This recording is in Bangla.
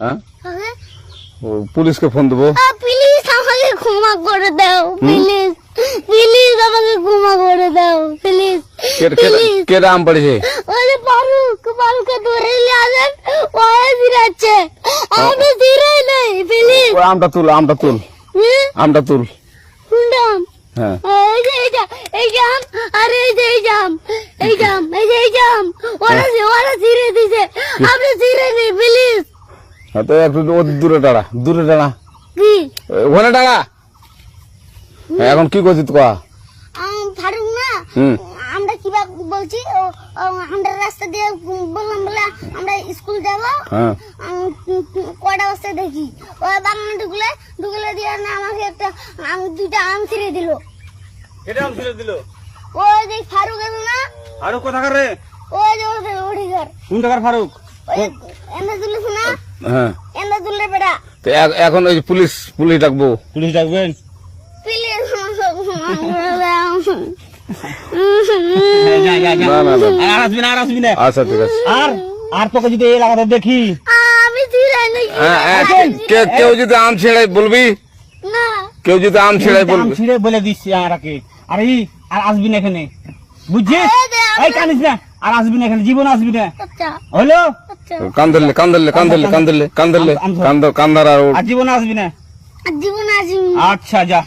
হ্যাঁ কাকে? ও, পুলিশকে ফোন দেবো আহ, প্লিজ আমাকে ক্ষমা করে দাও প্লিজ প্লিজ আমাকে ক্ষমা করে দাও প্লিজ কে- কে- প্লিজ কে আম পড়েছে ওই যে ফারুক ফারুককে ধরে নিয়ে আসেন ওয়ে ফিরাচ্ছে আমি ফিরাই নাই প্লিজ ও, আমটা তুল আমটা তুল আমটা তুল শুনলাম হ্যাঁ এই যে এই যে এই জাম আর এই যে এই জাম এই জাম এই যে এই জাম ওরা ওরা ছিঁড়ে দিছে আপনি ছিঁড়ে নি প্লিজ হ্যাঁ, তো একটু ও দূরে দাঁড়া দূরে এ, ওখানে দাঁড়া। হ্যাঁ, এখন কি করছিস কা আম, ফারুক না আমরা কিবা বলছি আমরা রাস্তা দিয়ে বললাম বলে আমরা স্কুল যাব। হ্যাঁ। আম, কয়টা বস্তা দেখি। ওই বাগানে ঢুকলে ঢুকলে দিয়ে না আমাকে একটা আম দুইটা আম ছিঁড়ে দিল। আম ছিঁড়ে দিল? ওই যে ফারুক আছে না। আরও কোথাকার রে? ওই যে কোন টাকার ফারুক? এনে তুলিস না হ্যাঁ। তো এখন ওই যে পুলিশ পুলিশ ডাকবো। পুলিশ ডাকবেন? আর আসবি না আর আসবি না। আচ্ছা ঠিক আছে। আর আর তোকে যদি এই দেখি? হ্যাঁ, কেউ যদি আম ছেড়ে বলবি? কেউ যদি আম ছেড়ে বলবি? ছিঁড়ে বলে দিচ্ছি আরাকে আর আর আসবি না এখানে। বুঝছিস? এই কানিস না। আর আসবি না এখানে জীবন আসবি না। আচ্ছা। হলো আচ্ছা। কান্দলে কান্দলে কান্দলে কান্দলে কান্দলে আম- আম- কান্দ কান্দার আর আর জীবন আসবি না। জীবন আসবি আচ্ছা যা।